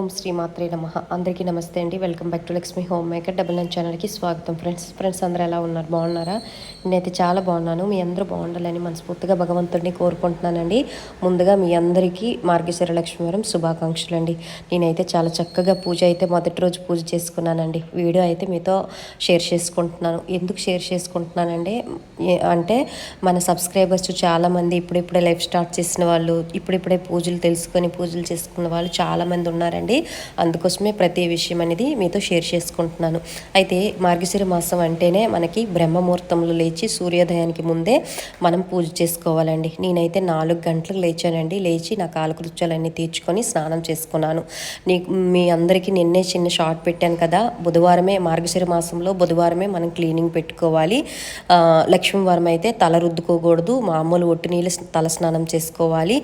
ఓం శ్రీ మాత్రే నమ. అందరికీ నమస్తే అండి. Welcome back to Lakshmi homemaker double nine ఛానల్కి స్వాగతం. ఫ్రెండ్స్ ఫ్రెండ్స్ అందరూ ఎలా ఉన్నారు? బాగున్నారా? నేనైతే చాలా బాగున్నాను. మీ అందరూ బాగుండాలని మనస్ఫూర్తిగా భగవంతుడిని కోరుకుంటున్నానండి. ముందుగా మీ అందరికీ మార్గశిర లక్ష్మీవరం శుభాకాంక్షలు అండి. నేనైతే చాలా చక్కగా పూజ అయితే మొదటి రోజు పూజ చేసుకున్నానండి. వీడియో అయితే మీతో షేర్ చేసుకుంటున్నాను. ఎందుకు షేర్ చేసుకుంటున్నానంటే అంటే మన సబ్స్క్రైబర్స్ చాలామంది ఇప్పుడిప్పుడే లైఫ్ స్టార్ట్ చేసిన వాళ్ళు ఇప్పుడిప్పుడే పూజలు తెలుసుకొని పూజలు చేసుకున్న వాళ్ళు చాలామంది ఉన్నారండి. అందుకోసమే ప్రతి విషయం అనేది మీతో షేర్ చేసుకుంటున్నాను. అయితే మార్గశిర మాసం అంటేనే మనకి బ్రహ్మముహూర్తంలో లేచి సూర్యోదయానికి ముందే మనం పూజ చేసుకోవాలండి. నేనైతే నాలుగు గంటలకు లేచానండి. లేచి నా కాలకృత్యాలన్నీ తీర్చుకొని స్నానం చేసుకున్నాను. నీకు మీ అందరికీ నిన్నే చిన్న షార్ట్ పెట్టాను కదా. బుధవారమే మార్గశిర మాసంలో బుధవారమే మనం క్లీనింగ్ పెట్టుకోవాలి. లక్ష్మీవారం అయితే తల రుద్దుకోకూడదు. మామూలు ఒట్టి నీళ్ళు తల స్నానం చేసుకోవాలి.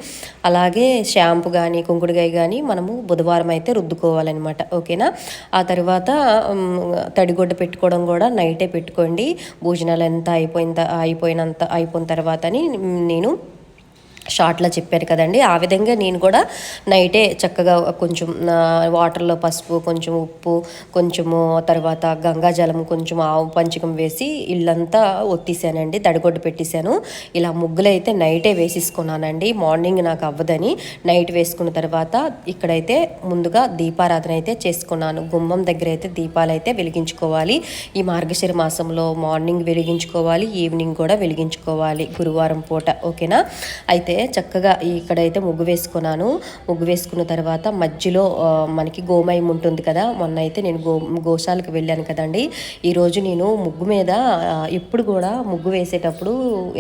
అలాగే షాంపూ కానీ కుంకుడుగాయ కానీ మనము బుధవారం అయితే రుద్దుకోవాలన్నమాట ఓకేనా? ఆ తర్వాత తడిగొడ్డ తడిగుడ్డ పెట్టుకోవడం కూడా నైటే పెట్టుకోండి. భోజనాలు ఎంత అయిపోయిన అయిపోయినంత అయిపోయిన తర్వాత అని నేను షార్ట్లో చెప్పారు కదండి. ఆ విధంగా నేను కూడా నైటే చక్కగా కొంచెం వాటర్లో పసుపు కొంచెం ఉప్పు కొంచెము తర్వాత గంగాజలం కొంచెం ఆవు పంచకం వేసి ఇల్లంతా ఒత్తేసానండి. తడిగొడ్డు పెట్టేశాను ఇలా ముగ్గులు అయితే నైటే వేసేసుకున్నానండి. మార్నింగ్ నాకు అవ్వదని నైట్ వేసుకున్న తర్వాత ఇక్కడైతే ముందుగా దీపారాధన అయితే చేసుకున్నాను. గుమ్మం దగ్గర అయితే దీపాలు అయితే వెలిగించుకోవాలి. ఈ మార్గశిర మాసంలో మార్నింగ్ వెలిగించుకోవాలి ఈవినింగ్ కూడా వెలిగించుకోవాలి గురువారం పూట ఓకేనా? అయితే చక్కగా ఇక్కడైతే ముగ్గు వేసుకున్నాను. ముగ్గు వేసుకున్న తర్వాత మధ్యలో మనకి గోమయం ఉంటుంది కదా మొన్న అయితే నేను గో గోశాలకు వెళ్ళాను కదండి. ఈరోజు నేను ముగ్గు మీద ఎప్పుడు కూడా ముగ్గు వేసేటప్పుడు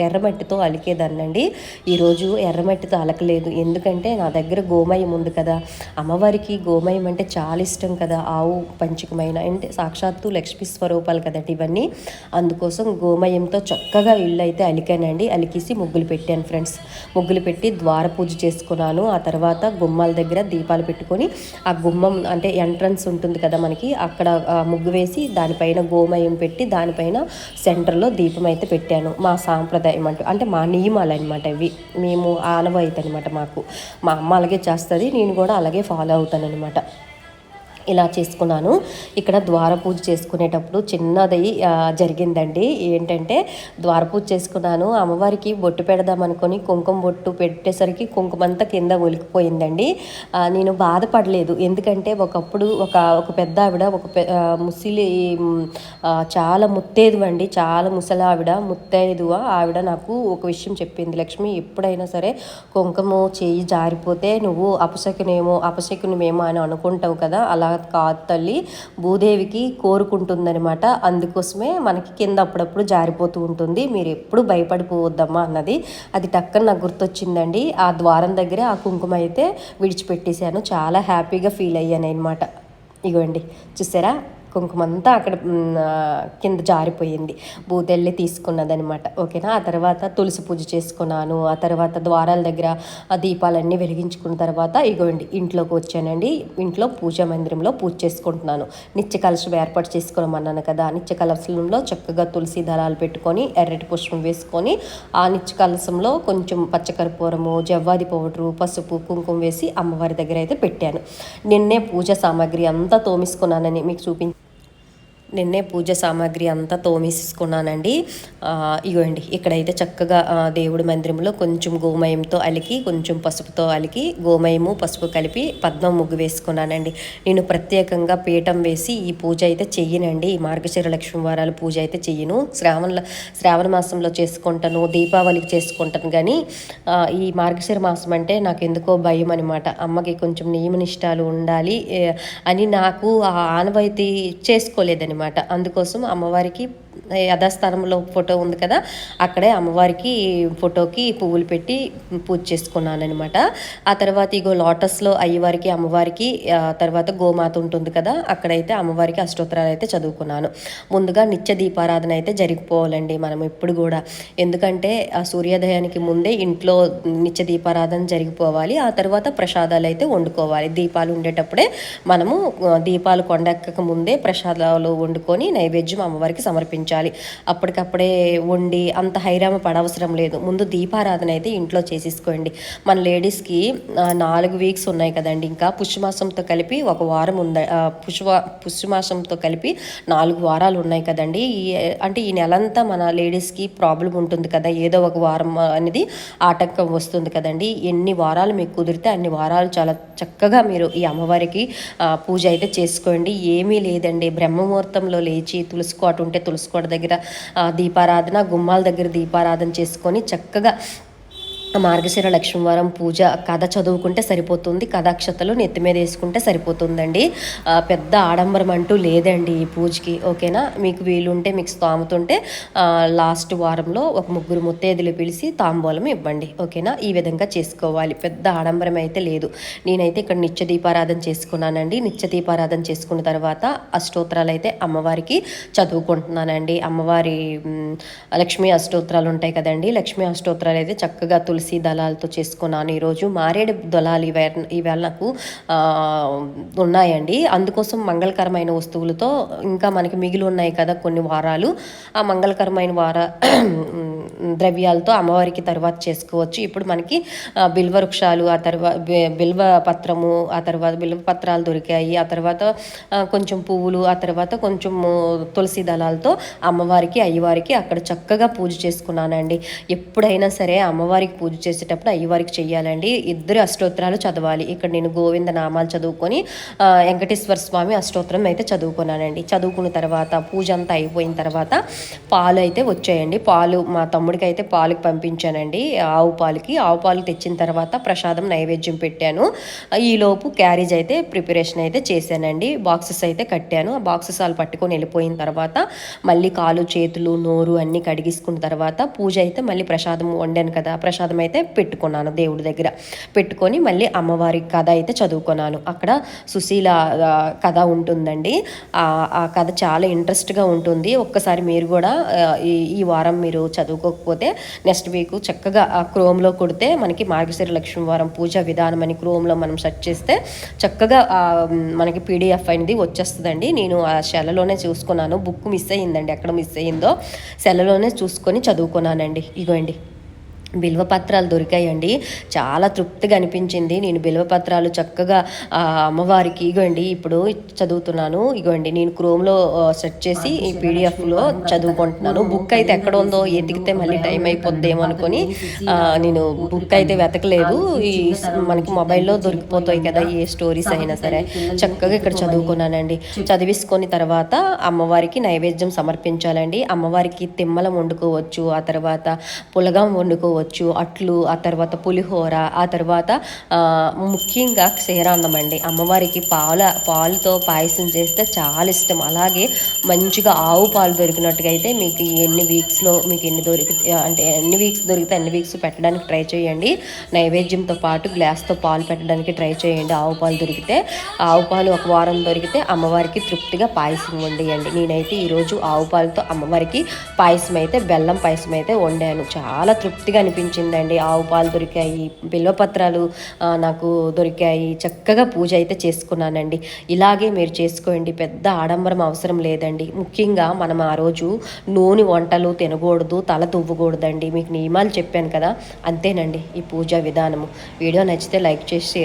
ఎర్రమట్టితో అలికేదాన్నండి. ఈరోజు ఎర్రమట్టితో అలకలేదు. ఎందుకంటే నా దగ్గర గోమయం ఉంది కదా. అమ్మవారికి గోమయం అంటే చాలా ఇష్టం కదా ఆవు పంచకమైన అంటే సాక్షాత్తు లక్ష్మీ స్వరూపాలు కదండి ఇవన్నీ. అందుకోసం గోమయంతో చక్కగా ఇల్లు అయితే అలికానండి. అలికేసి ముగ్గులు పెట్టాను ఫ్రెండ్స్. ముగ్గులు ముగ్గులు పెట్టి ద్వార పూజ చేసుకున్నాను. ఆ తర్వాత గుమ్మాల దగ్గర దీపాలు పెట్టుకొని ఆ గుమ్మం అంటే ఎంట్రన్స్ ఉంటుంది కదా మనకి అక్కడ ముగ్గు వేసి దానిపైన గోమయం పెట్టి దానిపైన సెంటర్లో దీపం అయితే పెట్టాను. మా సాంప్రదాయం అంటూ అంటే మా నియమాలు అనమాట ఇవి. మేము ఆనవాయితీ అనమాట మాకు. మా అమ్మ అలాగే చేస్తుంది నేను కూడా అలాగే ఫాలో అవుతాను అనమాట ఇలా చేసుకున్నాను. ఇక్కడ ద్వార పూజ చేసుకునేటప్పుడు చిన్నది జరిగిందండి. ఏంటంటే ద్వార పూజ చేసుకున్నాను. అమ్మవారికి బొట్టు పెడదాం అనుకొని కుంకుమ బొట్టు పెట్టేసరికి కుంకుమంతా కింద ఒలికిపోయిందండి. నేను బాధపడలేదు. ఎందుకంటే ఒకప్పుడు ఒక ఒక పెద్ద ఆవిడ ఒక పె- ముసిలి చాలా ముత్తేదు అండి చాలా ముసలి ఆవిడ ముత్తైదువ ఆవిడ నాకు ఒక విషయం చెప్పింది. లక్ష్మి ఎప్పుడైనా సరే కుంకుమ చేయి జారిపోతే నువ్వు అపశకునేమో అపశకునమేమో అని అనుకుంటావు కదా అలా కాదు తల్లి. భూదేవికి కోరుకుంటుందనమాట అందుకోసమే మనకి కింద అప్పుడప్పుడు జారిపోతూ ఉంటుంది. మీరు ఎప్పుడు భయపడిపోవద్దమ్మా అన్నది. అది టక్కన నాకు గుర్తొచ్చిందండి. ఆ ద్వారం దగ్గరే ఆ కుంకుమ అయితే విడిచిపెట్టేశాను. చాలా హ్యాపీగా ఫీల్ అయ్యాను అనమాట ఇగోండి. చూసారా? కుంకుమ అంతా అక్కడ కింద జారిపోయింది. బూతెళ్ళి తీసుకున్నదనమాట. ఓకేనా? ఆ తర్వాత తులసి పూజ చేసుకున్నాను. ఆ తర్వాత ద్వారాల దగ్గర ఆ దీపాలన్నీ వెలిగించుకున్న తర్వాత ఇగోండి ఇంట్లోకి వచ్చానండి. ఇంట్లో పూజా మందిరంలో పూజ చేసుకుంటున్నాను. నిత్య కలశం ఏర్పాటు చేసుకోమన్నాను కదా. నిత్య కలశంలో చక్కగా తులసి దళాలు పెట్టుకొని ఎర్రటి పుష్పం వేసుకొని ఆ నిత్య కలశంలో కొంచెం పచ్చకర్పూరము జవ్వాది పౌడరు పసుపు కుంకుమ వేసి అమ్మవారి దగ్గర అయితే పెట్టాను. నిన్నే పూజ సామాగ్రి అంతా తోమిసుకున్నానని మీకు చూపించి నిన్నే పూజ సామాగ్రి అంతా తోమేసుకున్నానండి ఆ, ఇగోండి ఇక్కడైతే చక్కగా దేవుడి మందిరంలో కొంచెం గోమయంతో అలికి కొంచెం పసుపుతో అలికి గోమయము పసుపు కలిపి పద్మం ముగ్గు వేసుకున్నానండి. నేను ప్రత్యేకంగా పీఠం వేసి ఈ పూజ అయితే చెయ్యనండి. ఈ మార్గశిర లక్ష్మీ వారాల పూజ అయితే చెయ్యను. శ్రావణ శ్రావణ మాసంలో చేసుకుంటాను దీపావళికి చేసుకుంటాను. కానీ ఈ మార్గశిర మాసం అంటే నాకు ఎందుకో భయం అనమాట అమ్మకి కొంచెం నియమనిష్టాలు ఉండాలి అని నాకు ఆ ఆనవాయితీ చేసుకోలేదనమాట అందుకోసం అమ్మవారికి యథాస్థానంలో ఫోటో ఉంది కదా అక్కడే అమ్మవారికి ఫోటోకి పువ్వులు పెట్టి పూజ చేసుకున్నానమాట ఆ తర్వాత ఇగో లోటస్లో అయ్యవారికి అమ్మవారికి తర్వాత గోమాత ఉంటుంది కదా అక్కడైతే అమ్మవారికి అష్టోత్తరాలు అయితే చదువుకున్నాను. ముందుగా నిత్య దీపారాధన అయితే జరిగిపోవాలండి మనం ఎప్పుడు కూడా. ఎందుకంటే ఆ సూర్యోదయానికి ముందే ఇంట్లో నిత్య దీపారాధన జరిగిపోవాలి ఆ తర్వాత ప్రసాదాలు అయితే వండుకోవాలి. దీపాలు ఉండేటప్పుడే మనము దీపాలు కొండెక్కక ముందే ప్రసాదాలు వండుకొని నైవేద్యం అమ్మవారికి సమర్పించాలి సమర్పించాలి అప్పటికప్పుడే వండి అంత హైరామ పడవసరం లేదు. ముందు దీపారాధన అయితే ఇంట్లో చేసేసుకోండి. మన లేడీస్కి నాలుగు వీక్స్ ఉన్నాయి కదండి. ఇంకా పుష్యమాసంతో కలిపి ఒక వారం ఉంద ఆ, పుష్వ పుష్యమాసంతో కలిపి నాలుగు వారాలు ఉన్నాయి కదండి. ఈ అంటే ఈ నెలంతా మన లేడీస్కి ప్రాబ్లం ఉంటుంది కదా. ఏదో ఒక వారం అనేది ఆటంకం వస్తుంది కదండి. ఎన్ని వారాలు మీకు కుదిరితే అన్ని వారాలు చాలా చక్కగా మీరు ఈ అమ్మవారికి పూజ అయితే చేసుకోండి. ఏమీ లేదండి. బ్రహ్మముహూర్తంలో లేచి తులసికోట ఉంటే దగ్గర ఆ, దీపారాధన గుమ్మాల దగ్గర దీపారాధన చేసుకొని చక్కగా మార్గశిర లక్ష్మీవారం పూజ కథ చదువుకుంటే సరిపోతుంది కథాక్షతలు నెత్తి మీద వేసుకుంటే సరిపోతుందండి. పెద్ద ఆడంబరం అంటూ లేదండి ఈ పూజకి ఓకేనా? మీకు వీలుంటే మీకు తాముతుంటే లాస్ట్ వారంలో ఒక ముగ్గురు ముత్తైదులు పిలిచి తాంబూలం ఇవ్వండి ఓకేనా? ఈ విధంగా చేసుకోవాలి. పెద్ద ఆడంబరం అయితే లేదు. నేనైతే ఇక్కడ నిత్య దీపారాధన చేసుకున్నానండి. నిత్య దీపారాధన చేసుకున్న తర్వాత అష్టోత్తరాలు అయితే అమ్మవారికి చదువుకుంటున్నానండి. అమ్మవారి లక్ష్మీ అష్టోత్తరాలు ఉంటాయి కదండి. లక్ష్మీ అష్టోత్తరాలు అయితే చక్కగా తులసి దళాలతో చేసుకున్నాను. ఈరోజు మారేడు దళాలు ఇవే ఈవేళ నాకు ఉన్నాయండి. అందుకోసం మంగళకరమైన వస్తువులతో ఇంకా మనకి మిగిలి ఉన్నాయి కదా కొన్ని వారాలు. ఆ మంగళకరమైన వార ద్రవ్యాలతో అమ్మవారికి తర్వాత చేసుకోవచ్చు. ఇప్పుడు మనకి బిల్వ వృక్షాలు ఆ తర్వాత బిల్వ పత్రము ఆ తర్వాత బిల్వ పత్రాలు దొరికాయి. ఆ తర్వాత కొంచెం పువ్వులు ఆ తర్వాత కొంచెం తులసి దళాలతో అమ్మవారికి అయ్యవారికి అక్కడ చక్కగా పూజ చేసుకున్నానండి. ఎప్పుడైనా సరే అమ్మవారికి పూజ చేసేటప్పుడు అయ్యవారికి చెయ్యాలండి. ఇద్దరు అష్టోత్తరాలు చదవాలి. ఇక్కడ నేను గోవింద నామాలు చదువుకొని వెంకటేశ్వర స్వామి అష్టోత్తరం అయితే చదువుకున్నానండి. చదువుకున్న తర్వాత పూజ అంతా అయిపోయిన తర్వాత పాలు అయితే వచ్చాయండి. పాలు మా తమ్ముడికి అయితే పాలుకి పంపించానండి. ఆవు పాలకి. ఆవు పాలు తెచ్చిన తర్వాత ప్రసాదం నైవేద్యం పెట్టాను. ఈలోపు క్యారేజ్ అయితే ప్రిపరేషన్ అయితే చేశానండి. బాక్సెస్ అయితే కట్టాను. ఆ బాక్సెస్ వాళ్ళు పట్టుకొని వెళ్ళిపోయిన తర్వాత మళ్ళీ కాలు చేతులు నోరు అన్నీ కడిగించుకున్న తర్వాత పూజ అయితే మళ్ళీ ప్రసాదం వండాను కదా. ప్రసాదం అయితే పెట్టుకున్నాను దేవుడి దగ్గర. పెట్టుకొని మళ్ళీ అమ్మవారి కథ అయితే చదువుకున్నాను. అక్కడ సుశీల కథ ఉంటుందండి. ఆ కథ చాలా ఇంట్రెస్ట్గా ఉంటుంది. ఒక్కసారి మీరు కూడా ఈ ఈ వారం మీరు చదువుకో చేసుకోకపోతే నెక్స్ట్ వీక్ చక్కగా ఆ క్రోమ్లో కొడితే మనకి మార్గశిర లక్ష్మీ వారం పూజ విధానం అని క్రోమ్లో మనం సెర్చ్ చేస్తే చక్కగా మనకి పీడిఎఫ్ అనేది వచ్చేస్తుందండి. నేను ఆ సెలలోనే చూసుకున్నాను. బుక్ మిస్ అయ్యిందండి. ఎక్కడ మిస్ అయ్యిందో సెలలోనే చూసుకొని చదువుకున్నానండి. ఇగోండి. బిల్వపత్రాలు దొరికాయండి. చాలా తృప్తిగా అనిపించింది. నేను బిల్వపత్రాలు చక్కగా అమ్మవారికి ఇగోండి ఇప్పుడు చదువుతున్నాను. ఇగోండి నేను క్రోమ్లో సెర్చ్ చేసి ఈ పీడిఎఫ్లో చదువుకుంటున్నాను. బుక్ అయితే ఎక్కడ ఉందో ఎతికితే మళ్ళీ టైం అయిపోద్దేమో అనుకొని నేను బుక్ అయితే వెతకలేదు. ఈ మనకి మొబైల్లో దొరికిపోతాయి కదా ఏ స్టోరీస్ అయినా సరే. చక్కగా ఇక్కడ చదువుకున్నానండి. చదివిసుకొని తర్వాత అమ్మవారికి నైవేద్యం సమర్పించాలండి. అమ్మవారికి తిమ్మలం వండుకోవచ్చు. ఆ తర్వాత పులగం వండుకోవచ్చు. అట్లు ఆ తర్వాత పులిహోర ఆ తర్వాత ముఖ్యంగా క్షీరాన్నం అండి అమ్మవారికి పాల పాలతో పాయసం చేస్తే చాలా ఇష్టం. అలాగే మంచిగా ఆవు పాలు దొరికినట్టుగా అయితే మీకు ఎన్ని వీక్స్లో మీకు ఎన్ని దొరికి అంటే ఎన్ని వీక్స్ దొరికితే అన్ని వీక్స్ పెట్టడానికి ట్రై చేయండి. నైవేద్యంతో పాటు గ్లాస్తో పాలు పెట్టడానికి ట్రై చేయండి. ఆవు పాలు దొరికితే ఆవు పాలు ఒక వారం దొరికితే అమ్మవారికి తృప్తిగా పాయసం వండియండి. నేనైతే ఈరోజు ఆవు పాలతో అమ్మవారికి పాయసం అయితే బెల్లం పాయసం అయితే వండాను. చాలా తృప్తిగా అనిపించిందండి. ఆవు పాలు దొరికాయి బిల్వపత్రాలు నాకు దొరికాయి. చక్కగా పూజ అయితే చేసుకున్నానండి. ఇలాగే మీరు చేసుకోండి. పెద్ద ఆడంబరం అవసరం లేదండి. ముఖ్యంగా మనం ఆ రోజు నూనె వంటలు తినకూడదు తల తువ్వకూడదండి మీకు నియమాలు చెప్పాను కదా. అంతేనండి ఈ పూజా విధానము. వీడియో నచ్చితే లైక్ చేసి షేర్